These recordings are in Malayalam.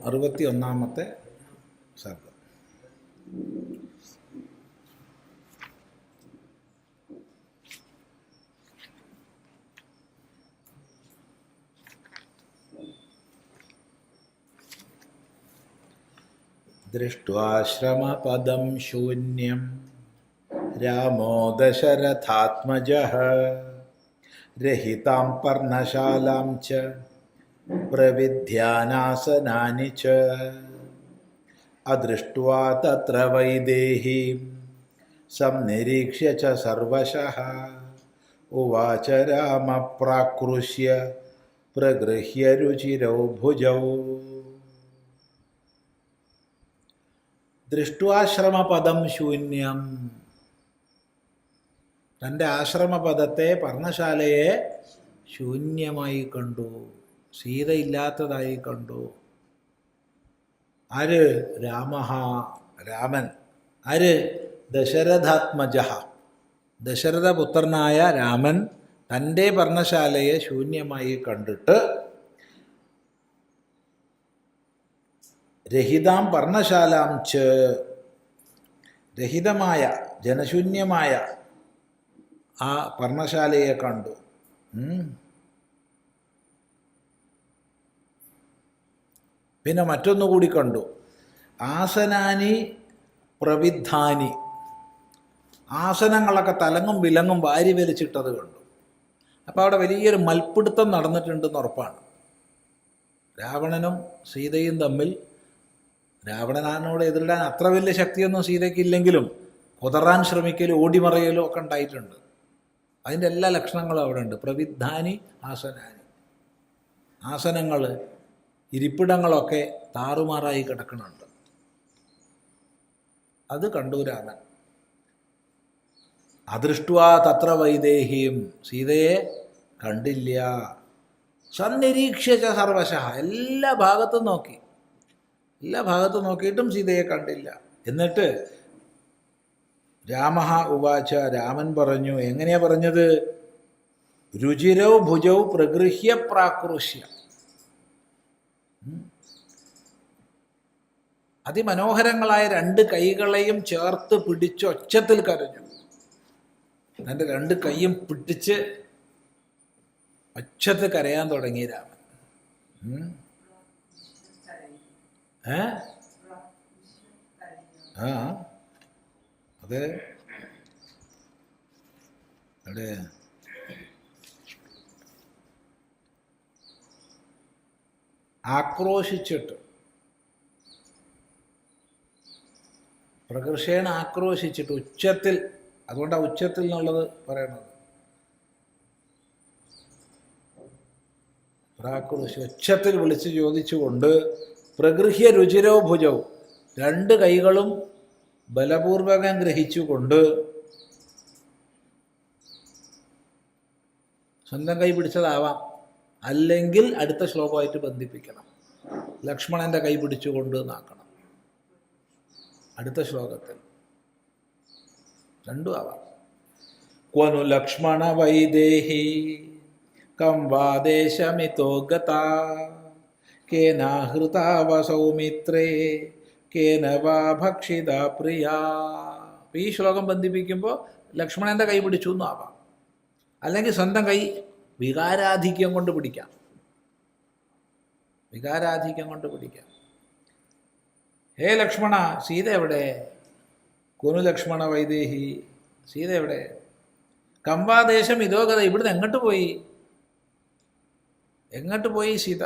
അറുപത്തി ഒന്നാമത്തെ സർഗം दृष्ट्वाश्रमपदं शून्यं रामो दशरथात्मजः रहितां पर्णशालां च പ്രവിധ്യാനാസനാനി ച അദൃഷ്ട്വാ തത്ര വൈദേഹീം സംനിരീക്ഷ്യ ച സർവശഃ ഉവാച രാമ പ്രാകൃഷ്യ പ്രഗൃഹ്യ രുചിരൗ ഭുജൗ ദൃഷ്ടുവാശ്രമപദം ശൂന്യം തന്റെ ആശ്രമപദത്തെ പർണശാലയെ ശൂന്യമായി കണ്ടു. സീതയില്ലാത്തതായി കണ്ടു. ആര് രാമ രാമൻ. ആര് ദശരഥാത്മജ ദശരഥപുത്രനായ രാമൻ തന്റെ പർണശാലയെ ശൂന്യമായി കണ്ടിട്ട് രഹിതാം പർണശാലാം ച രഹിതമായ ജനശൂന്യമായ ആ പർണശാലയെ കണ്ടു. പിന്നെ മറ്റൊന്നുകൂടി കണ്ടു. ആസനാനി പ്രവിദ്ധാനി ആസനങ്ങളൊക്കെ തലങ്ങും വിലങ്ങും വാരി വലിച്ചിട്ടത് കണ്ടു. അപ്പോൾ അവിടെ വലിയൊരു മൽപ്പിടുത്തം നടന്നിട്ടുണ്ടെന്ന് ഉറപ്പാണ്. രാവണനും സീതയും തമ്മിൽ രാവണനാനോട് എതിരിടാൻ അത്ര വലിയ ശക്തിയൊന്നും സീതയ്ക്കില്ലെങ്കിലും കുതറാൻ ശ്രമിക്കലും ഓടിമറയലും ഒക്കെ ഉണ്ടായിട്ടുണ്ട്. അതിന്റെ എല്ലാ ലക്ഷണങ്ങളും അവിടെ ഉണ്ട്. പ്രവിദ്ധാനി ആസനാനി. ആസനങ്ങൾ ഇരിപ്പിടങ്ങളൊക്കെ താറുമാറായി കിടക്കുന്നുണ്ട്. അത് കണ്ടൂരാണ് അദൃഷ്ടുവാ തത്ര വൈദേഹിയും സീതയെ കണ്ടില്ല. സന്നിരീക്ഷിച്ച സർവശ. എല്ലാ ഭാഗത്തും നോക്കി. എല്ലാ ഭാഗത്തും നോക്കിയിട്ടും സീതയെ കണ്ടില്ല. എന്നിട്ട് രാമ ഉവാച രാമൻ പറഞ്ഞു എങ്ങനെയാ പറഞ്ഞത്? രുചിരൗ ഭുജൗ പ്രഗൃഹ്യ പ്രാകൃഷ്യ അതിമനോഹരങ്ങളായ രണ്ട് കൈകളെയും ചേർത്ത് പിടിച്ച് ഒച്ചത്തിൽ കരഞ്ഞു. തന്റെ രണ്ട് കൈയും പിടിച്ച് ഒച്ചത്ത് കരയാൻ തുടങ്ങി രാമൻ. ഏ? ആ. അത് അവിടെ ആക്രോശിച്ചിട്ട്. പ്രകർഷേണ ആക്രോശിച്ചിട്ട് ഉച്ചത്തിൽ അതുകൊണ്ടാണ് ഉച്ചത്തിൽ എന്നുള്ളത് പറയണത്. പ്രാക്രോശി ഉച്ചത്തിൽ വിളിച്ച് ചോദിച്ചുകൊണ്ട് പ്രഗൃഹ്യ രുചിരോ ഭുജവും രണ്ട് കൈകളും ബലപൂർവകം ഗ്രഹിച്ചുകൊണ്ട് സ്വന്തം കൈ പിടിച്ചതാവാം. അല്ലെങ്കിൽ അടുത്ത ശ്ലോകമായിട്ട് ബന്ധിപ്പിക്കണം. ലക്ഷ്മണന്റെ കൈ പിടിച്ചുകൊണ്ട് എന്നാക്കണം. അടുത്ത ശ്ലോകത്തിൽ. രണ്ടു ആവാം. ക്വനു ലക്ഷ്മണ വൈദേഹി കം വാദേശമിതോ ഗതാ. കേനാഹൃതാവസൗമിത്രേ കേന വാ ഭക്ഷിത പ്രിയ. ഈ ശ്ലോകം ബന്ധിപ്പിക്കുമ്പോൾ ലക്ഷ്മണന്റെ കൈ പിടിച്ചു എന്നും ആവാം. അല്ലെങ്കിൽ സ്വന്തം കൈ വികാരാധിക്യം കൊണ്ട് പിടിക്കാം. വികാരാധിക്യം കൊണ്ട് പിടിക്കാം. ഹേ ലക്ഷ്മണ സീത എവിടെ കുനു ലക്ഷ്മണ വൈദേഹി സീത എവിടെ കമ്പാദേശം ഇതോ കഥ ഇവിടുന്ന് എങ്ങോട്ട് പോയി? എങ്ങോട്ട് പോയി സീത?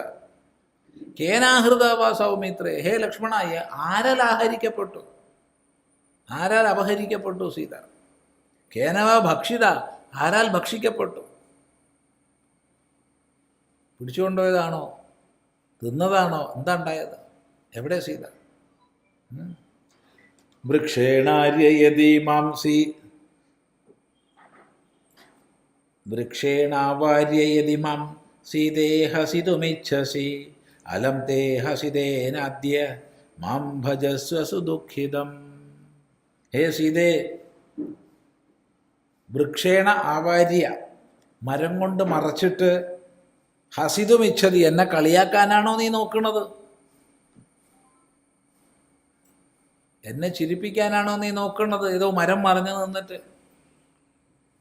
കേനാഹൃതാവാ സൗമിത്രേ ഹേ ലക്ഷ്മണ ആരാൽ ആഹരിക്കപ്പെട്ടു ആരാൽ അപഹരിക്കപ്പെട്ടു സീത? കേനവ ഭക്ഷിത ആരാൽ ഭക്ഷിക്കപ്പെട്ടു? പിടിച്ചുകൊണ്ടുപോയതാണോ? തിന്നതാണോ? എന്താ ഉണ്ടായത്? എവിടെ സീത. വൃക്ഷേണാര്യയതി മാംസി. വൃക്ഷേണാവാര്യയതി മാം സീതേ അലം തേ മാം ഭജസ്വ സുദുഃഖിതം. ഹേ സീതേ വൃക്ഷേണ ആവാര്യ മരം കൊണ്ട് മറച്ചിട്ട് ഹസിതുമിച്ഛതി എന്നെ കളിയാക്കാനാണോ നീ നോക്കണത്? എന്നെ ചിരിപ്പിക്കാനാണോ നീ നോക്കുന്നത്? ഏതോ മരം മറിഞ്ഞു നിന്നിട്ട്.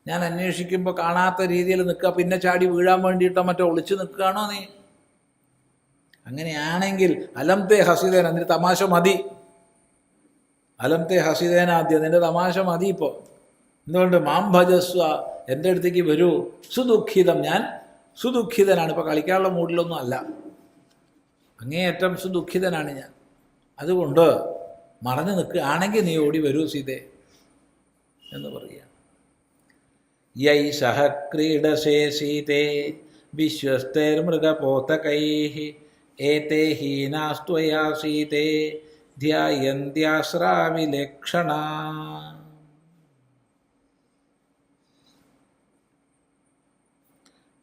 ഞാൻ അന്വേഷിക്കുമ്പോൾ കാണാത്ത രീതിയിൽ നിൽക്കുക പിന്നെ ചാടി വീഴാൻ വേണ്ടിയിട്ടോ മറ്റോ ഒളിച്ചു നിൽക്കുകയാണോ നീ? അങ്ങനെയാണെങ്കിൽ അലംതേ ഹസീദേന നിന്റെ തമാശ മതി. അലംതേ ഹസീദേന ആദ്യം നിന്റെ തമാശ മതി ഇപ്പോൾ എന്തുകൊണ്ട്? മാം ഭജസ്വ എന്റെ അടുത്തേക്ക് വരൂ. സുദുഃഖിതം ഞാൻ സുദുഃഖിതനാണ്. ഇപ്പോൾ കളിക്കാനുള്ള മൂഡിലൊന്നും അല്ല. അങ്ങേയറ്റം സുദുഃഖിതനാണ് ഞാൻ. അതുകൊണ്ട് മറഞ്ഞു നിൽക്കുകയാണെങ്കിൽ നീ ഓടി വരൂ സീതേ എന്ന് പറയുക. യൈ സഹ ക്രീഡസേ സീതേ വിശ്വസ്തൈർമൃഗപോതകൈ ഏതേ ഹീനാസ്ത്വയാ സീതേ ധ്യായന്ത്യാശ്രാവിലക്ഷണ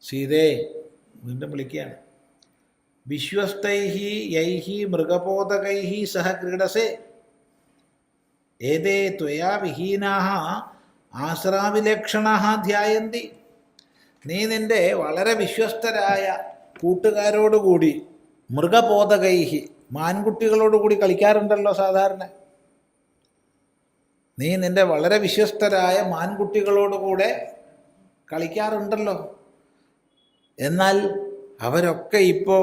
സീതേ വീണ്ടും വിളിക്കുകയാണ്. വിശ്വസ്തൈഹി യൈഹി മൃഗപോതകൈഹി സഹ ക്രീഡസേ ഏതേ ത്വയാ വിഹീനാഹ ആശ്രാവിലക്ഷണ ധ്യായന്തി. നീ നിന്റെ വളരെ വിശ്വസ്തരായ കൂട്ടുകാരോടുകൂടി മൃഗബോധകൈഹി മാൻകുട്ടികളോടുകൂടി കളിക്കാറുണ്ടല്ലോ സാധാരണ. നീ നിന്റെ വളരെ വിശ്വസ്തരായ മാൻകുട്ടികളോടുകൂടെ കളിക്കാറുണ്ടല്ലോ. എന്നാൽ അവരൊക്കെ ഇപ്പോൾ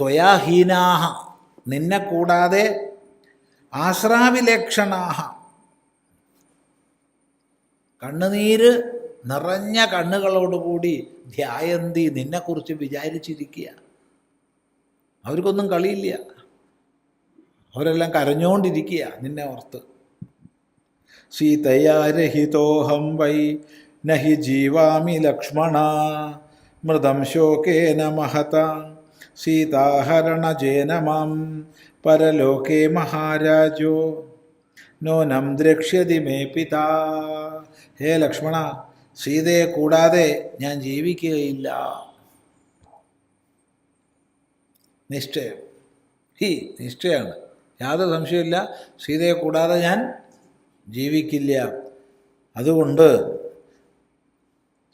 ത്വയാഹീനാഹ നിന്നെ കൂടാതെ ആശ്രാവിലക്ഷണാഹ. കണ്ണുനീര് നിറഞ്ഞ കണ്ണുകളോടുകൂടി ധ്യായന്തി നിന്നെക്കുറിച്ച് വിചാരിച്ചിരിക്കുക. അവർക്കൊന്നും കളിയില്ല. അവരെല്ലാം കരഞ്ഞുകൊണ്ടിരിക്കുക നിന്നെ ഓർത്ത്. സീതയാരഹിതോഹം വൈ നഹി ജീവാമി ലക്ഷ്മണ. മൃതം ശോകേന മഹത. സീതാഹരണജേന മാം. പരലോകേ മഹാരാജോ നൂനം ദ്രക്ഷ്യതി മേ പിതാ. ഹേ ലക്ഷ്മണ സീതയെ കൂടാതെ ഞാൻ ജീവിക്കുകയില്ല. നിശ്ചയം. ഹി നിശ്ചയമാണ് യാതൊരു സംശയമില്ല സീതയെ കൂടാതെ ഞാൻ ജീവിക്കില്ല. അതുകൊണ്ട്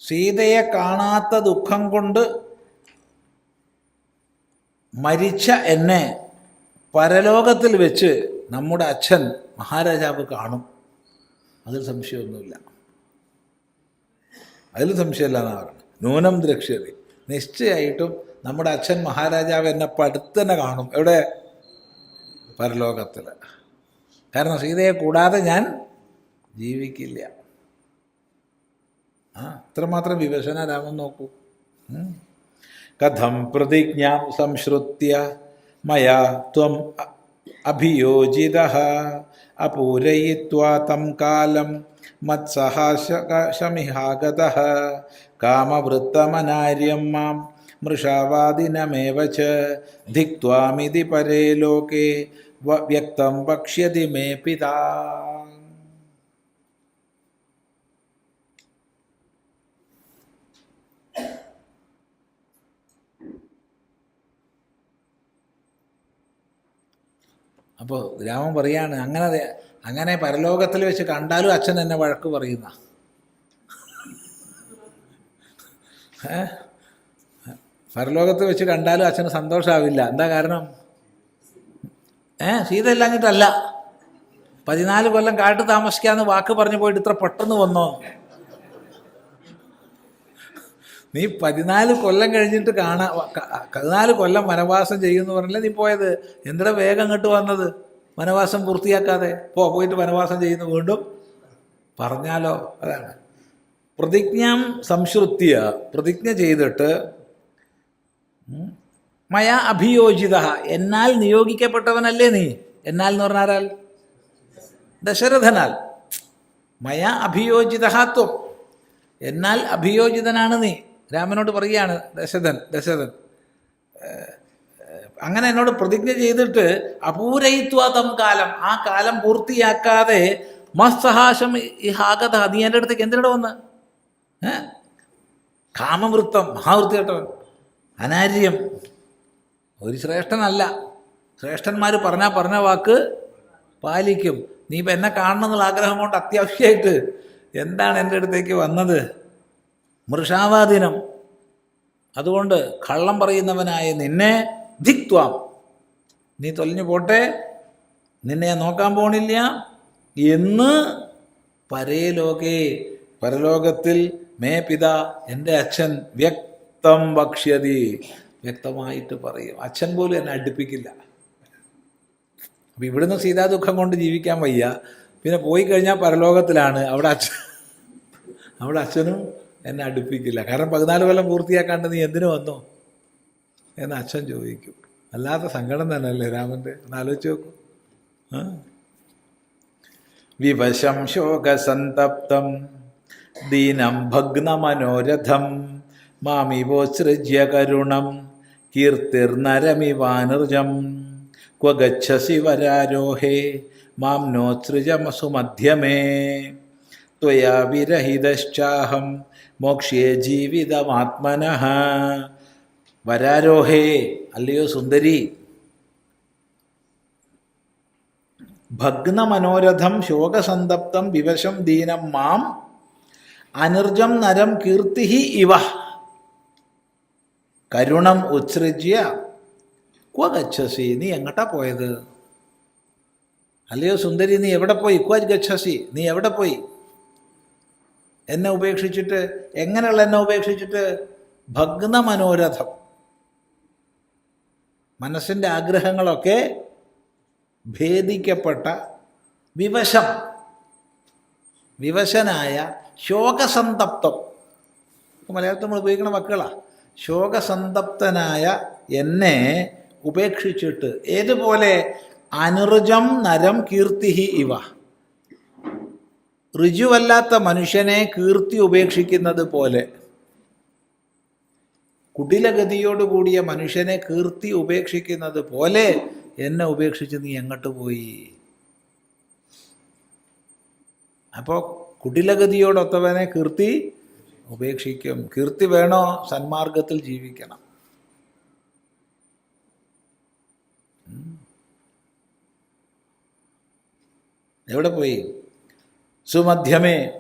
സീതയെ കാണാത്ത ദുഃഖം കൊണ്ട് മരിച്ച എന്നെ പരലോകത്തിൽ വെച്ച് നമ്മുടെ അച്ഛൻ മഹാരാജാവ് കാണും. അതിൽ സംശയമൊന്നുമില്ല. അതിൽ സംശയമില്ല എന്നാണ് പറയുന്നത് നൂനം ദ്രക്ഷ്യതി. നിശ്ചയമായിട്ടും നമ്മുടെ അച്ഛൻ മഹാരാജാവ് എന്നെ പടുത്തന്നെ കാണും. എവിടെ? പരലോകത്തിൽ കാരണം സീതയെ കൂടാതെ ഞാൻ ജീവിക്കില്ല. ആ ഇത്രമാത്രം വിവശന രാമൻ നോക്കൂ കഥം പ്രതിജ്ഞാം സംശ്രുത്യ മയാ ത്വം അ- അഭിയോജിത അപൂരയിത്വാ തം കാലം മത്സഹാശമിഹാഗത കാമവൃത്തമനാര്യം മാം മൃഷാവാദിനമേവ ച ധിക്വാമിതി പരേ ലോകേ വ- വ്യക്തം വക്ഷ്യതി അപ്പോൾ രാമൻ പറയാണ് അങ്ങനെ അങ്ങനെ പരലോകത്തിൽ വെച്ച് കണ്ടാലും അച്ഛൻ എന്നെ വഴക്ക് പറയുന്ന. പരലോകത്തിൽ പരലോകത്ത് വെച്ച് കണ്ടാലും അച്ഛന് സന്തോഷമാവില്ല എന്താ കാരണം? ഏ സീത ഇല്ലാഞ്ഞിട്ടല്ല പതിനാല് കൊല്ലം കാട്ടു താമസിക്കാന്ന് വാക്ക് പറഞ്ഞു പോയിട്ട് ഇത്ര പെട്ടെന്ന് വന്നോ? നീ പതിനാല് കൊല്ലം കഴിഞ്ഞിട്ട് കാണാ പതിനാല് കൊല്ലം വനവാസം ചെയ്യുമെന്ന് പറഞ്ഞാൽ നീ പോയത്? എന്തിനാ വേഗം അങ്ങോട്ട് വന്നത്? വനവാസം പൂർത്തിയാക്കാതെ. പോ പോയിട്ട് വനവാസം ചെയ്യുന്നു വീണ്ടും. പറഞ്ഞാലോ? അതാണ്. പ്രതിജ്ഞാം സംശ്രുത്യ. പ്രതിജ്ഞ ചെയ്തിട്ട് മയ അഭിയോജിത. എന്നാൽ നിയോഗിക്കപ്പെട്ടവനല്ലേ നീ? എന്നാൽ എന്ന് പറഞ്ഞാൽ ദശരഥനാൽ. മയ അഭിയോജിതത്വം എന്നാൽ അഭിയോജിതനാണ് നീ. രാമനോട് പറയുകയാണ് ദശരഥൻ ദശരഥൻ അങ്ങനെ എന്നോട് പ്രതിജ്ഞ ചെയ്തിട്ട് അപൂരയിത്വാതം കാലം ആ കാലം പൂർത്തിയാക്കാതെ മസ്സഹാശം ഈ ഹാഗത നീ എന്റെ അടുത്തേക്ക് എന്തിനോട് വന്ന്? കാമവൃത്തം മഹാവൃത്തി കേട്ടവൻ അനാര്യം. ഒരു ശ്രേഷ്ഠനല്ല. ശ്രേഷ്ഠന്മാർ പറഞ്ഞാൽ പറഞ്ഞ വാക്ക് പാലിക്കും. നീ ഇപ്പം എന്നെ കാണണം എന്നുള്ള ആഗ്രഹം കൊണ്ട് അത്യാവശ്യമായിട്ട് എന്താണ് എന്റെ അടുത്തേക്ക് വന്നത്? മൃഷാവാദിനം. അതുകൊണ്ട് കള്ളം പറയുന്നവനായ നിന്നെ ധിക്വാം നീ തൊലഞ്ഞു പോട്ടെ. നിന്നെ നോക്കാൻ പോണില്ല. എന്ന് പരേലോകേ പരലോകത്തിൽ മേ പിത എന്റെ അച്ഛൻ വ്യക്തം ഭക്ഷ്യതി. വ്യക്തമായിട്ട് പറയും. അച്ഛൻ പോലും എന്നെ അടുപ്പിക്കില്ല. അപ്പം ഇവിടുന്ന് സീതാദുഃഖം കൊണ്ട് ജീവിക്കാൻ വയ്യ. പിന്നെ പോയി കഴിഞ്ഞാൽ പരലോകത്തിലാണ്. അവിടെ അച്ഛൻ അവിടെ അച്ഛനും എന്നെ അടുപ്പിക്കില്ല കാരണം പതിനാല് കൊല്ലം പൂർത്തിയാക്കാണ്ട് നീ എന്തിനു വന്നു എന്ന് അച്ഛൻ ചോദിക്കും അല്ലാത്ത സങ്കടം തന്നെയല്ലേ രാമൻ്റെ ഒന്ന് ആലോചിച്ച് നോക്കൂ ആ? വിവശം ശോകസന്തപ്തം ദീനം ഭഗ്നമനോരഥം മാമിവോത്സൃജ്യ കരുണം കീർത്തിർനരമിവാനർജം ക്വ ഗച്ഛസി വരാരോഹേ മാം നോത്സൃജമസു മധ്യമേ त्वया विरहितश्चाहं മോക്ഷ്യേ ജീവിതമാത്മന. വരാരോഹേ അല്ലയോ സുന്ദരി? ഭഗ്നമനോരഥം ശോകസന്തപ്തം വിവശം ദീനം മാം. അനിർജം നരം കീർത്തി ഇവ. കരുണം ഉത്സൃജ്യ. ക്വ ഗച്ഛസി? നീ എങ്ങട്ടാ പോയത്? അല്ലയോ സുന്ദരി നീ എവിടെ പോയി? ക്വ ഗച്ഛസി? നീ എവിടെ പോയി? എന്നെ ഉപേക്ഷിച്ചിട്ട് എങ്ങനെയുള്ള എന്നെ ഉപേക്ഷിച്ചിട്ട്? ഭഗ്ന മനോരഥം. മനസ്സിന്റെ ആഗ്രഹങ്ങളൊക്കെ ഭേദിക്കപ്പെട്ട വിവശം. വിവശനായ ശോകസന്തപ്തം. മലയാളത്തിൽ നമ്മൾ ഉപയോഗിക്കുന്ന മക്കളാണ് ശോകസന്തപ്തനായ എന്നെ ഉപേക്ഷിച്ചിട്ട്. ഏതുപോലെ? അനുർജം നരം കീർത്തിഹി ഇവ. ഋജുവല്ലാത്ത മനുഷ്യനെ കീർത്തി ഉപേക്ഷിക്കുന്നത് പോലെ. കുടിലഗതിയോടുകൂടിയ മനുഷ്യനെ കീർത്തി ഉപേക്ഷിക്കുന്നത് പോലെ എന്നെ ഉപേക്ഷിച്ച് നീ എങ്ങോട്ട് പോയി? അപ്പോൾ കുടിലഗതിയോടൊത്തവനെ കീർത്തി ഉപേക്ഷിക്കും. കീർത്തി വേണോ? സന്മാർഗത്തിൽ ജീവിക്കണം. എവിടെ പോയി? സുമധ്യമേ.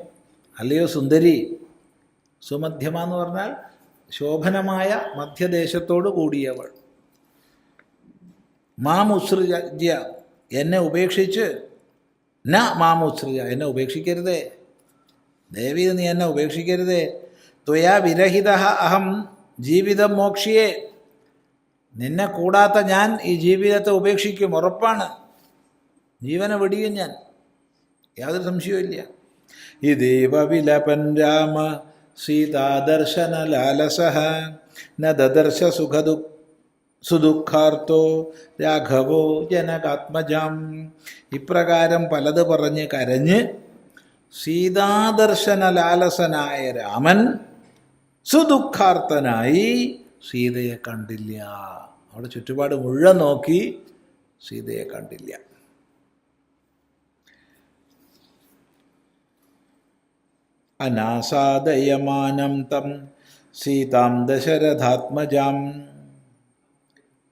അല്ലയോ സുന്ദരി. സുമധ്യമ എന്ന് പറഞ്ഞാൽ ശോഭനമായ മധ്യദേശത്തോട് കൂടിയവൾ. മാമുസൃജ എന്നെ ഉപേക്ഷിച്ച്. ന മാമുസൃജ എന്നെ ഉപേക്ഷിക്കരുതേ. ദേവി നീ എന്നെ ഉപേക്ഷിക്കരുതേ. ത്വയാ വിരഹിത അഹം ജീവിതം മോക്ഷിയേ. നിന്നെ കൂടാത്ത ഞാൻ ഈ ജീവിതത്തെ ഉപേക്ഷിക്കും ഉറപ്പാണ്. ജീവനെ വെടിയും ഞാൻ. യാതൊരു സംശയവുമില്ല. ഈ വിലപൻ രാമ സീതാദർശന ലാലസ ന ദദർശ സുഖദു സുദുഃഖാർത്തോ രാഘവോ ജനകാത്മജാം. ഇപ്രകാരം പലത് പറഞ്ഞ് കരഞ്ഞ് സീതാദർശന ലാലസനായ രാമൻ സുദുഃഖാർത്തനായി സീതയെ കണ്ടില്ല. അവിടെ ചുറ്റുപാട് മുഴുവൻ നോക്കി സീതയെ കണ്ടില്ല. അനാസാദയമാനം തം സീതാം ദശരഥാത്മജാം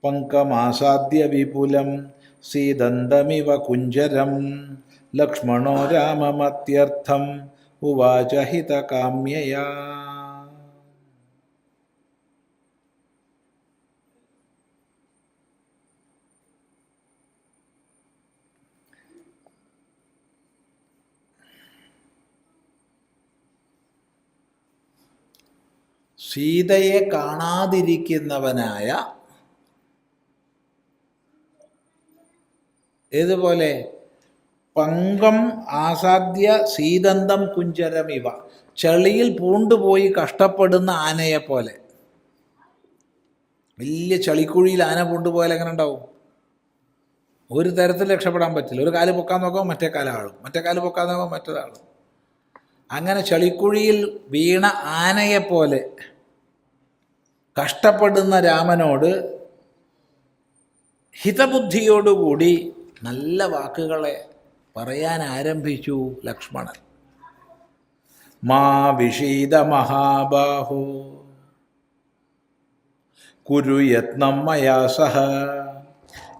പങ്കമാസാദ്യ വിപുലം സീദന്തമിവ കുഞ്ചരം ലക്ഷ്മണോ രാമമത്യർത്ഥം ഉവാച ഹിതകാമ്യയാ സീതയെ കാണാതിരിക്കുന്നവനായ ഏതുപോലെ? പങ്കം ആസാദ്യ സീതന്തം കുഞ്ചരം ഇവ. ചെളിയിൽ പൂണ്ടുപോയി കഷ്ടപ്പെടുന്ന ആനയെ പോലെ വലിയ ചളിക്കുഴിയിൽ ആന പൂണ്ടുപോയാൽ എങ്ങനെ ഉണ്ടാവും? ഒരു തരത്തിൽ രക്ഷപ്പെടാൻ പറ്റില്ല. ഒരു കാൽ പൊക്കാൻ നോക്കുമ്പോൾ മറ്റേ കാല ആളും മറ്റേ കാൽ പൊക്കാൻ നോക്കുമ്പോൾ മറ്റൊരാളും അങ്ങനെ ചളിക്കുഴിയിൽ വീണ ആനയെ പോലെ കഷ്ടപ്പെടുന്ന രാമനോട് ഹിതബുദ്ധിയോടുകൂടി നല്ല വാക്കുകളെ പറയാൻ ആരംഭിച്ചു ലക്ഷ്മണൻ. മാ വിഷീത മഹാബാഹോ കുരു യത്നം മയാ സഹ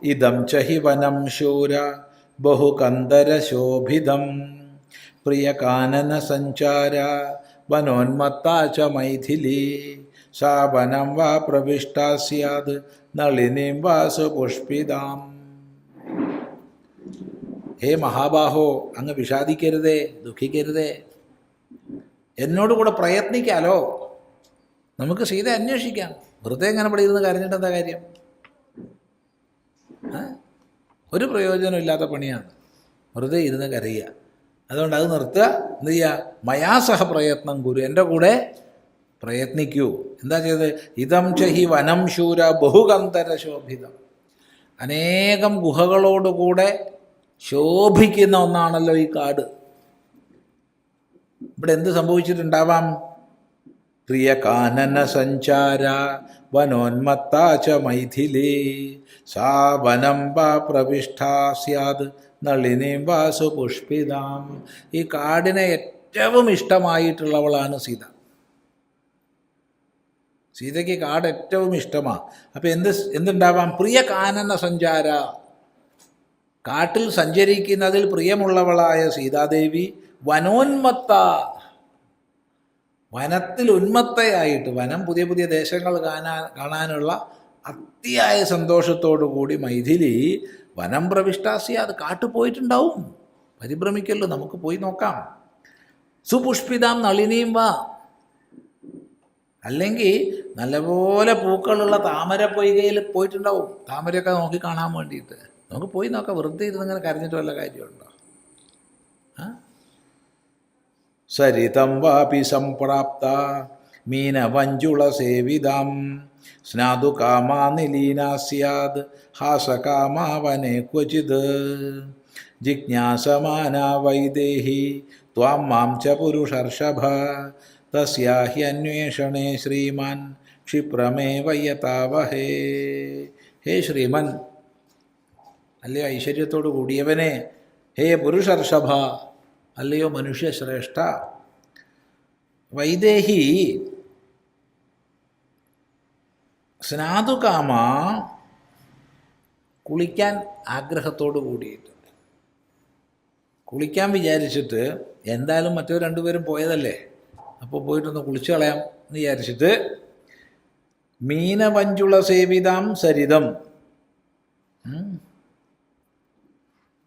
ഇതം ചഹി വനം ശൂര ബഹുകന്ദരശോഭിതം പ്രിയകാനന സഞ്ചാര വനോന്മത്താച ച മൈഥിലി വനം വാ പ്രവിഷ്ട സ്യാത് നളിനീം വാ സുപുഷ്പിതാം. ഹേ മഹാബാഹോ അങ്ങ് വിഷാദിക്കരുതേ ദുഃഖിക്കരുതേ. എന്നോട് കൂടെ പ്രയത്നിക്കാലോ? നമുക്ക് സീത അന്വേഷിക്കാം. വെറുതെ ഇങ്ങനെ ഇവിടെ ഇരുന്ന് കരഞ്ഞിട്ട് എന്താ കാര്യം? ഒരു പ്രയോജനമില്ലാത്ത പണിയാണ്. വെറുതെ ഇരുന്ന് കരയുക. അതുകൊണ്ട് അത് നിർത്തുക. എന്ത് ചെയ്യുക? മയാസഹ പ്രയത്നം ഗുരു എന്റെ കൂടെ പ്രയത്നിക്കൂ. എന്താ ചെയ്തത്? ഇതം ചഹി വനം ശൂര ബഹുഗന്ധര ശോഭിതം അനേകം ഗുഹകളോടുകൂടെ ശോഭിക്കുന്ന ഒന്നാണല്ലോ ഈ കാട്. ഇവിടെ എന്ത് സംഭവിച്ചിട്ടുണ്ടാവാം? പ്രിയ കാനന സഞ്ചാര വനോന്മത്താച്ച മൈഥിലി. സാ വനം വാ പ്രവിഷ്ഠാ സ്യാത് വാസു പുഷ്പിതാം ഈ കാടിനെ ഏറ്റവും ഇഷ്ടമായിട്ടുള്ളവളാണ് സീത. സീതയ്ക്ക് കാട് ഏറ്റവും ഇഷ്ടമാണ് അപ്പം എന്ത് എന്തുണ്ടാവാം? പ്രിയ കാനന സഞ്ചാര. കാട്ടിൽ സഞ്ചരിക്കുന്നതിൽ പ്രിയമുള്ളവളായ സീതാദേവി വനോന്മത്ത. വനത്തിൽ ഉന്മത്തയായിട്ട് വനം പുതിയ പുതിയ ദേശങ്ങൾ കാണാൻ കാണാനുള്ള അതിയായ സന്തോഷത്തോടു കൂടി മൈഥിലി വനം പ്രവിഷ്ടാസി അത് കാട്ടു പോയിട്ടുണ്ടാവും. പരിഭ്രമിക്കല്ലോ നമുക്ക് പോയി നോക്കാം. സുപുഷ്പിതാം നളിനിയും വാ. അല്ലെങ്കിൽ നല്ലപോലെ പൂക്കളുള്ള താമര പൊയ്കയിൽ പോയിട്ടുണ്ടാവും. താമരയൊക്കെ നോക്കി കാണാൻ വേണ്ടിയിട്ട്. നമുക്ക് പോയി നോക്കാം. വെറുതെ ഇരുന്ന് ഇങ്ങനെ കരഞ്ഞിട്ട് വല്ല കാര്യമുണ്ടോ? സരിതം വാപി സംപ്രാപ്ത മീന മീനവഞ്ചുള സേവിതം. സ്നാതു കാമാ നിലീനാ സ്യാദ്. ഹാസകാമാ വനെ ക്വചിത്. ജിജ്ഞാസമാന വൈദേഹി. ത്വാം മാം ച പുരുഷർഷഭ. തസ്യാഹി അന്വേഷണേ ശ്രീമാൻ ക്ഷിപ്രമേവ യതാവഹേ ഹേ ശ്രീമൻ അല്ലയോ ഐശ്വര്യത്തോടു കൂടിയവനെ? ഹേ പുരുഷർഷഭ അല്ലയോ മനുഷ്യശ്രേഷ്ഠ? വൈദേഹി സ്നാതുകാമ കുളിക്കാൻ ആഗ്രഹത്തോടു കൂടിയിട്ടുണ്ട്. കുളിക്കാൻ വിചാരിച്ചിട്ട് എന്തായാലും മറ്റോ രണ്ടുപേരും പോയതല്ലേ? അപ്പോൾ പോയിട്ടൊന്ന് കുളിച്ചു കളയാം എന്ന് വിചാരിച്ചിട്ട് മീനവഞ്ചുള സേവിതാം സരിതം.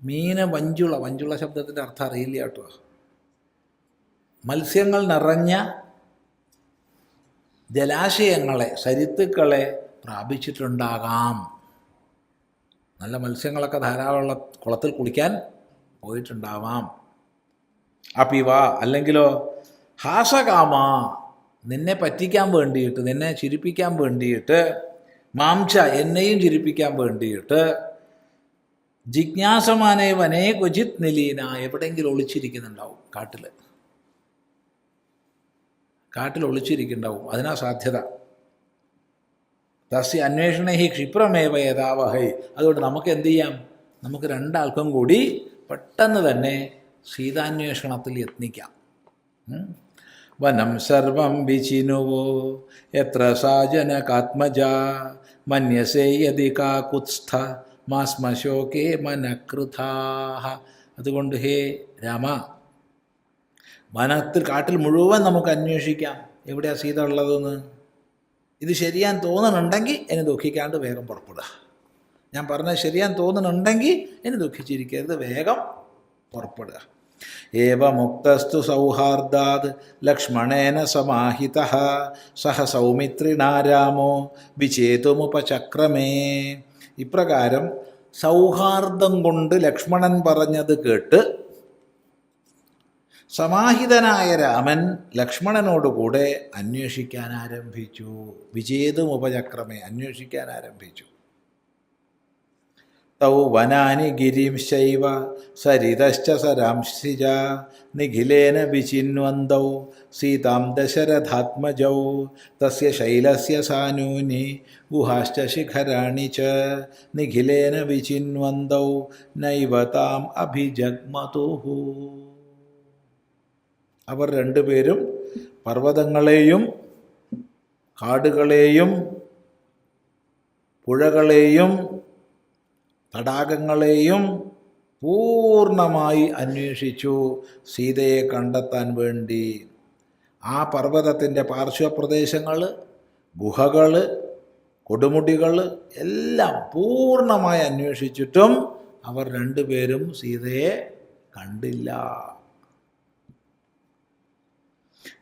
മീന വഞ്ചുള ശബ്ദത്തിന്റെ അർത്ഥം അറിയില്ല കേട്ടോ. മത്സ്യങ്ങൾ നിറഞ്ഞ ജലാശയങ്ങളെ സരിത്തുക്കളെ പ്രാപിച്ചിട്ടുണ്ടാകാം. നല്ല മത്സ്യങ്ങളൊക്കെ ധാരാളമുള്ള കുളത്തിൽ കുളിക്കാൻ പോയിട്ടുണ്ടാവാം. അപ്പിവ അല്ലെങ്കിലോ ഹാസകാമ നിന്നെ പറ്റിക്കാൻ വേണ്ടിയിട്ട് നിന്നെ ചിരിപ്പിക്കാൻ വേണ്ടിയിട്ട് മാംസ എന്നെയും ചിരിപ്പിക്കാൻ വേണ്ടിയിട്ട് ജിജ്ഞാസമാനെ വനേ ക്വചിത് നിലീന എവിടെയെങ്കിലും ഒളിച്ചിരിക്കുന്നുണ്ടാവും കാട്ടിൽ കാട്ടിൽ ഒളിച്ചിരിക്കുന്നുണ്ടാവും. അതിനാ സാധ്യത. തസ്യ അന്വേഷണ ഹി ക്ഷിപ്രമേവ യഥാവഹൈ. അതുകൊണ്ട് നമുക്ക് എന്ത് ചെയ്യാം? നമുക്ക് രണ്ടാൾക്കും കൂടി പെട്ടെന്ന് തന്നെ സീതാന്വേഷണത്തിൽ യത്നിക്കാം. വനം സർവം വിചിനുവോ. എത്ര സാജനകാത്മജ മന്യസേ യതി കാകുത്സ്ഥ മാസ്മശോകേ മനകൃതാഹ. അതുകൊണ്ട് ഹേ രാമ വനത്തിൽ കാട്ടിൽ മുഴുവൻ നമുക്ക് അന്വേഷിക്കാം. എവിടെയാണ് സീത ഉള്ളതെന്ന്. ഇത് ശരിയാൻ തോന്നുന്നുണ്ടെങ്കിൽ എന്നെ ദുഃഖിക്കാണ്ട് വേഗം പുറപ്പെടുക. ഞാൻ പറഞ്ഞത് ശരിയാൻ തോന്നുന്നുണ്ടെങ്കിൽ എന്നെ ദുഃഖിച്ചിരിക്കരുത്. വേഗം പുറപ്പെടുക. ഏവമുക്തസ്തു സൗഹാർദ്ദാത് ലക്ഷ്മണേന സമാഹിത. സഹ സൗമിത്രിനാരാമോ വിചേതുമുപചക്രമേ. ഇപ്രകാരം സൗഹാർദ്ദം കൊണ്ട് ലക്ഷ്മണൻ പറഞ്ഞത് കേട്ട് സമാഹിതനായ രാമൻ ലക്ഷ്മണനോടുകൂടെ അന്വേഷിക്കാൻ ആരംഭിച്ചു. വിജേതും ഉപചക്രമേ അന്വേഷിക്കാൻ ആരംഭിച്ചു. തൗ വനാനി ഗിരിംശൈവ സരിതശ്ച സരാംശിജ നിഖിലേന വിചിന്വന്തൗ സീതാം ദശരഥാത്മജൗ തസ്യ ശൈലസ്യ സാനൂനി ഗുഹാശ്ച ശിഖരാണി ച നിഖിലേന വിചിന്വന്തൗ നൈവ താം അഭിജഗ്മതുഹു അവർ രണ്ടുപേരും പർവതങ്ങളെയും കാടുകളെയും പുഴകളെയും തടാകങ്ങളെയും പൂർണമായി അന്വേഷിച്ചു. സീതയെ കണ്ടെത്താൻ വേണ്ടി. ആ പർവതത്തിന്റെ പാർശ്വപ്രദേശങ്ങൾ ഗുഹകൾ കൊടുമുടികൾ എല്ലാം പൂർണമായി അന്വേഷിച്ചിട്ടും അവർ രണ്ടുപേരും സീതയെ കണ്ടില്ല.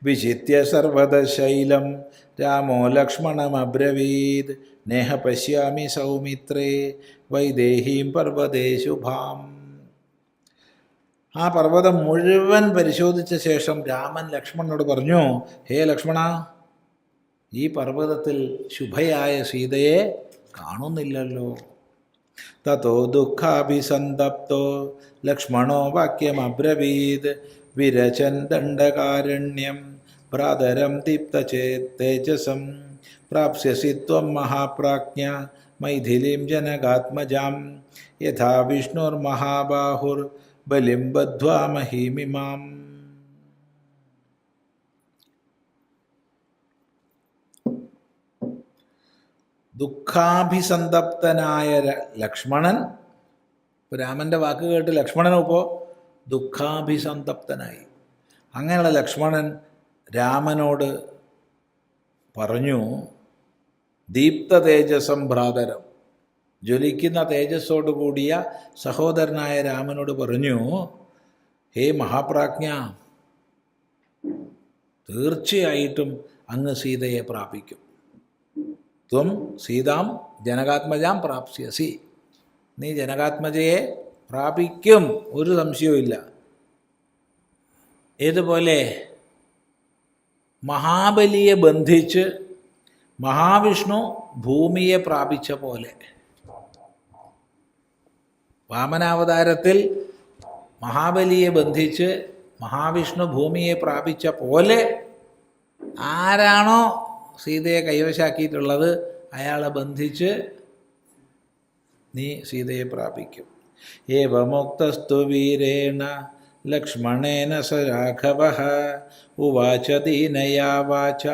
വിചിത്യ സർവതശൈലം രാമോ ലക്ഷ്മണമബ്രവീത് നേഹ പശ്യാമി സൗമിത്രേ വൈദേഹീം പർവതേ ശുഭാം. ആ പർവതം മുഴുവൻ പരിശോധിച്ച ശേഷം രാമൻ ലക്ഷ്മണനോട് പറഞ്ഞു ഹേ ലക്ഷ്മണ ഈ പർവതത്തിൽ ശുഭയായ സീതയെ കാണുന്നില്ലല്ലോ. തോ ദുഃഖാഭിസന്തപ്തോ ലക്ഷ്മണോ വാക്യമബ്രവീത് വിരചൻ ദണ്ഡകാരണ്യം. ഭ്രാതരം ദീപ്തചേ തേജസം. പ്രാപ്സ്യസി ത്വം മഹാപ്രാജ്ഞ മൈഥിലീം ജനകാത്മജാം. യഥാ വിഷ്ണുർമഹാബാഹുർ ബലിം ബദ്ധ്വാ മഹീമിമാം. ദുഃഖാഭിസന്തപ്തനായ ലക്ഷ്മണൻ ഇപ്പൊ രാമന്റെ വാക്ക് കേട്ട് ലക്ഷ്മണനും ഇപ്പോൾ ദുഃഖാഭിസന്തപ്തനായി അങ്ങനെയുള്ള ലക്ഷ്മണൻ രാമനോട് പറഞ്ഞു ദീപ്ത തേജസം ഭ്രാതരം. ജ്വലിക്കുന്ന തേജസ്സോടുകൂടിയ സഹോദരനായ രാമനോട് പറഞ്ഞു ഹേ മഹാപ്രാജ്ഞ തീർച്ചയായിട്ടും അങ്ങ് സീതയെ പ്രാപിക്കും. ത്വം സീതാം ജനകാത്മജാം പ്രാപ്സ്യസി. നീ ജനകാത്മജയെ പ്രാപിക്കും ഒരു സംശയവും ഇല്ല ഏതുപോലെ മഹാബലിയെ ബന്ധിച്ച് മഹാവിഷ്ണു ഭൂമിയെ പ്രാപിച്ച പോലെ. വാമനാവതാരത്തിൽ മഹാബലിയെ ബന്ധിച്ച് മഹാവിഷ്ണു ഭൂമിയെ പ്രാപിച്ച പോലെ ആരാണോ സീതയെ കൈവശാക്കിയിട്ടുള്ളത് അയാളെ ബന്ധിച്ച് നീ സീതയെ പ്രാപിക്കും. ഏവമുക്തസ്തു വീരേണ ലക്ഷ്മണേന സ രാഘവ ദീനയാ വാച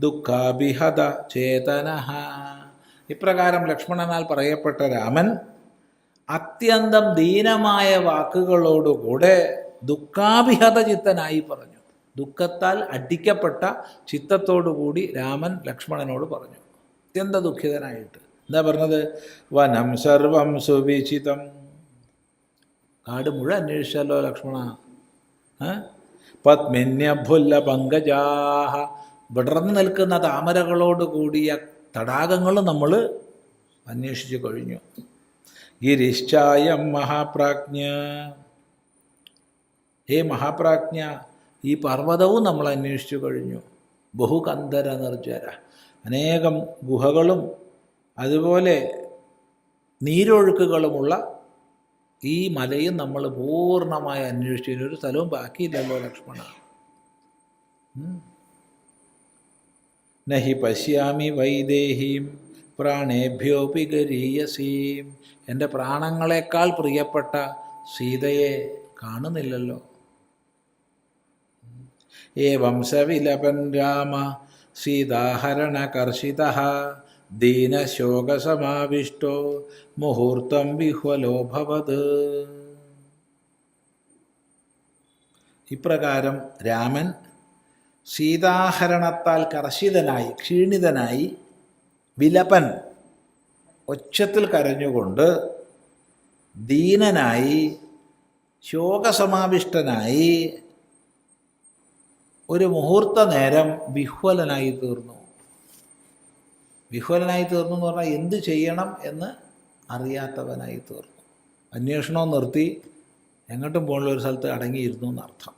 ദുഃഖാഭിഹത ചേതന ഇപ്രകാരം ലക്ഷ്മണനാൽ പറയപ്പെട്ട രാമൻ അത്യന്തം ദീനമായ വാക്കുകളോടുകൂടെ ദുഃഖാഭിഹത ചിത്തനായി പറഞ്ഞു. ദുഃഖത്താൽ അടിക്കപ്പെട്ട ചിത്തത്തോടുകൂടി രാമൻ ലക്ഷ്മണനോട് പറഞ്ഞു. അത്യന്ത ദുഃഖിതനായിട്ട് എന്താ പറഞ്ഞത്? വനം സർവം സുവിചിതം. കാട് മുഴുവൻ അന്വേഷിച്ചല്ലോ ലക്ഷ്മണ? പത്മിന്യഭുല്ല പങ്കജാഹ. വിടർന്നു നിൽക്കുന്ന താമരകളോട് കൂടിയ തടാകങ്ങൾ നമ്മൾ അന്വേഷിച്ചു കഴിഞ്ഞു. ഗിരിശ്ചായം മഹാപ്രാജ്ഞ. ഹേ മഹാപ്രാജ്ഞ ഈ പർവതവും നമ്മൾ അന്വേഷിച്ചു കഴിഞ്ഞു. ബഹുകന്ധര നിർജര. അനേകം ഗുഹകളും അതുപോലെ നീരൊഴുക്കുകളുമുള്ള ഈ മലയും നമ്മൾ പൂർണമായി അന്വേഷിച്ചതിന് ഒരു സ്ഥലവും ബാക്കിയില്ലല്ലോ ലക്ഷ്മണ. നഹി പശ്യാമി വൈദേഹീം പ്രാണേഭ്യോപി ഗരീയസീം. എന്റെ പ്രാണങ്ങളെക്കാൾ പ്രിയപ്പെട്ട സീതയെ കാണുന്നില്ലല്ലോ. ഏ വംശവിലപൻ രാമ സീതാഹരണകർഷിത ദീനശോകസമാവിഷ്ടോ മുഹൂർത്തം വിഹ്വലോഭവത് ഇപ്രകാരം രാമൻ സീതാഹരണത്താൽ കർഷിതനായി ക്ഷീണിതനായി വിലപൻ ഒച്ചത്തിൽ കരഞ്ഞുകൊണ്ട് ദീനനായി ശോകസമാവിഷ്ടനായി ഒരു മുഹൂർത്ത നേരം വിഹ്വലനായി തീർന്നു. വിഹ്വലനായി തീർന്നു എന്ന് പറഞ്ഞാൽ എന്ത് ചെയ്യണം എന്ന് അറിയാത്തവനായി തീർന്നു. അന്വേഷണവും നിർത്തി എങ്ങോട്ടും പോകുന്ന ഒരു സ്ഥലത്ത് അടങ്ങിയിരുന്നു എന്നർത്ഥം.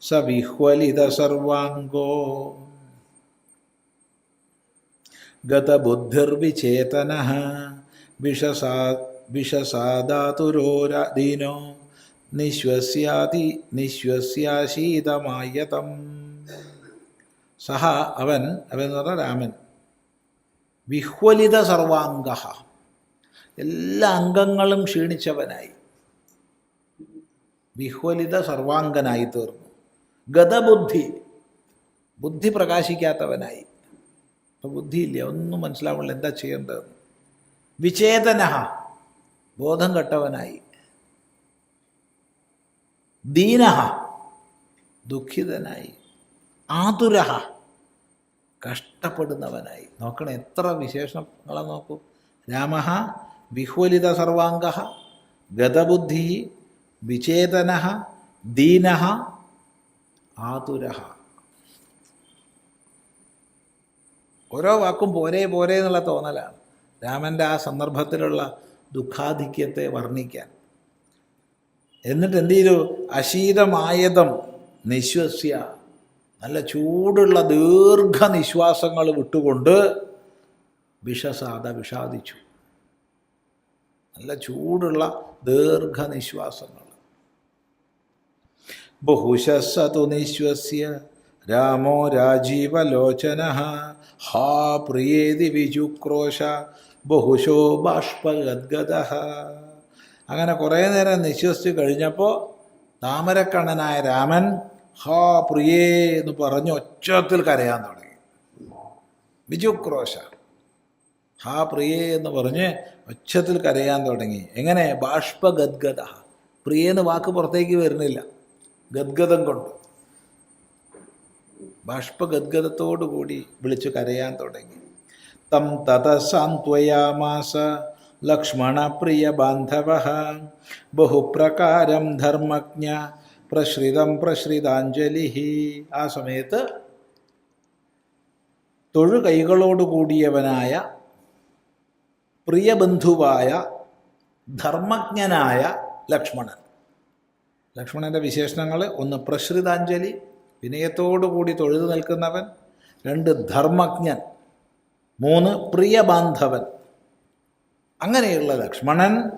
സ വിഹ്വലിത സർവാംഗോ. ഗതബുദ്ധിർവിചേതന. വിഷസാ വിഷസാദാതുരോരദീനോ. നിശ്വസ്യാതി നിശ്വസ്യാശീതമായതം. സഹ അവൻ അവൻ എന്ന് പറഞ്ഞാൽ രാമൻ. വിഹ്വലിത സർവാംഗ എല്ലാ അംഗങ്ങളും ക്ഷീണിച്ചവനായി. വിഹ്വലിത സർവാംഗനായി തീർന്നു. ഗതബുദ്ധി ബുദ്ധി പ്രകാശിക്കാത്തവനായി. അപ്പോൾ ബുദ്ധിയില്ല ഒന്നും മനസ്സിലാവുള്ള എന്താ ചെയ്യേണ്ടതെന്ന്. വിചേതന ബോധം കെട്ടവനായി. ദീനഹ. ദുഃഖിതനായി. ആതുര കഷ്ടപ്പെടുന്നവനായി. നോക്കണം എത്ര വിശേഷങ്ങളെ നോക്കൂ. രാമ വിഹ്വലിത സർവാംഗ ഗതബുദ്ധി വിചേതന ദീന ആതുരഹ. ഓരോ വാക്കും പോരെ പോരെ എന്നുള്ള തോന്നലാണ്. രാമന്റെ ആ സന്ദർഭത്തിലുള്ള ദുഃഖാധിക്യത്തെ വർണിക്കാൻ. എന്നിട്ട് എന്ത് ചെയ്തു? അശീതമായതം നിശ്വസ്യ. നല്ല ചൂടുള്ള ദീർഘനിശ്വാസങ്ങൾ വിട്ടുകൊണ്ട് വിഷസാധ വിഷാദിച്ചു. നല്ല ചൂടുള്ള ദീർഘനിശ്വാസങ്ങൾ. ബഹുശസ്സതു നിശ്വസ്യ രാമോ രാജീവലോചന. ഹാ പ്രിയേതി വിജുക്രോശ ബഹുശോ ബാഷ്പഗദ്ഗത അങ്ങനെ കുറേ നേരം നിശ്വസിച്ച് കഴിഞ്ഞപ്പോൾ താമരക്കണ്ണനായ രാമൻ ഹാ പ്രിയേ എന്ന് പറഞ്ഞ് ഒച്ചത്തിൽ കരയാൻ തുടങ്ങി. വിജുക്രോശ ഹാ പ്രിയേ എന്ന് പറഞ്ഞ് ഒച്ചത്തിൽ കരയാൻ തുടങ്ങി. എങ്ങനെ? ബാഷ്പ ബാഷ്പഗദ്ഗത പ്രിയെന്ന് വാക്ക് പുറത്തേക്ക് വരുന്നില്ല. ഗദ്ഗതം കൊണ്ട്. ബാഷ്പഗദ്ഗതത്തോടു കൂടി വിളിച്ചു കരയാൻ തുടങ്ങി. തം തത സാന്ത്വയാമാസ ലക്ഷ്മണ പ്രിയ ബാന്ധവ. ബഹുപ്രകാരം ധർമ്മജ്ഞ. പ്രശ്രിതം പ്രശ്രിതാഞ്ജലി ആ സമയത്ത് തൊഴു കൈകളോട് കൂടിയവനായ പ്രിയബന്ധുവായ ധർമ്മജ്ഞനായ ലക്ഷ്മണൻ. ലക്ഷ്മണന്റെ വിശേഷണങ്ങൾ ഒന്ന് പ്രശ്രിതാഞ്ജലി വിനയത്തോടു കൂടി തൊഴുതു നിൽക്കുന്നവൻ രണ്ട് ധർമ്മജ്ഞൻ മൂന്ന് പ്രിയബാന്ധവൻ. അങ്ങനെയുള്ള ലക്ഷ്മണൻ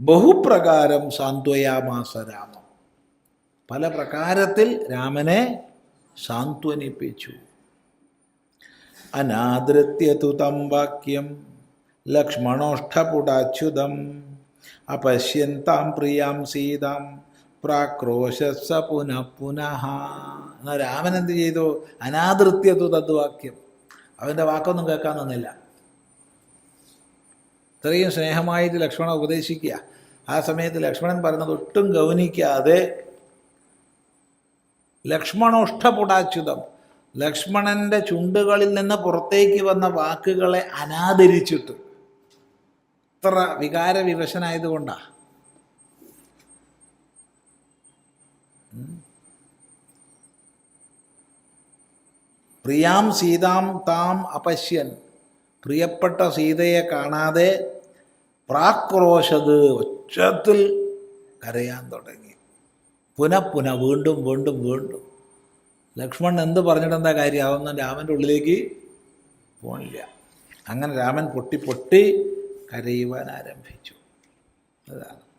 ബഹുപ്രകാരം സാന്ത്വയാമാസ രാമം പല പ്രകാരത്തിൽ രാമനെ സാന്ത്വനിപ്പിച്ചു. അനാദൃത്യതു തം വാക്യം ലക്ഷ്മണോഷ്ടപുടാച്യുതം അപശ്യന്താം പ്രിയാം സീതാം പ്രാക്രോശസ പുനഃ പുനഃ. എന്നാൽ രാമൻ എന്ത് ചെയ്തു? അനാദൃത്യതു തദ്വാക്യം അവന്റെ വാക്കൊന്നും കേൾക്കാൻ നിന്നില്ല. ഇത്രയും സ്നേഹമായിട്ട് ലക്ഷ്മണ ഉപദേശിക്കുക. ആ സമയത്ത് ലക്ഷ്മണൻ പറയുന്നത് ഒട്ടും ഗൗനിക്കാതെ ലക്ഷ്മണോഷ്ഠപുടാച്യുതം. ലക്ഷ്മണന്റെ ചുണ്ടുകളിൽ നിന്ന് പുറത്തേക്ക് വന്ന വാക്കുകളെ അനാദരിച്ചിട്ട്. ഇത്ര വികാര വിവശനായതുകൊണ്ടാ പ്രിയാം സീതാം താം അപശ്യൻ. പ്രിയപ്പെട്ട സീതയെ കാണാതെ പ്രാക്രോശത് ഉച്ചത്തിൽ കരയാൻ തുടങ്ങി. പുനഃപുന വീണ്ടും വീണ്ടും വീണ്ടും. ലക്ഷ്മണൻ എന്ത് പറഞ്ഞിട്ടെന്താ കാര്യം? അതൊന്നും രാമന്റെ ഉള്ളിലേക്ക് പോണില്ല. അങ്ങനെ രാമൻ പൊട്ടി പൊട്ടി കരയുവാൻ ആരംഭിച്ചു. അതാണ്.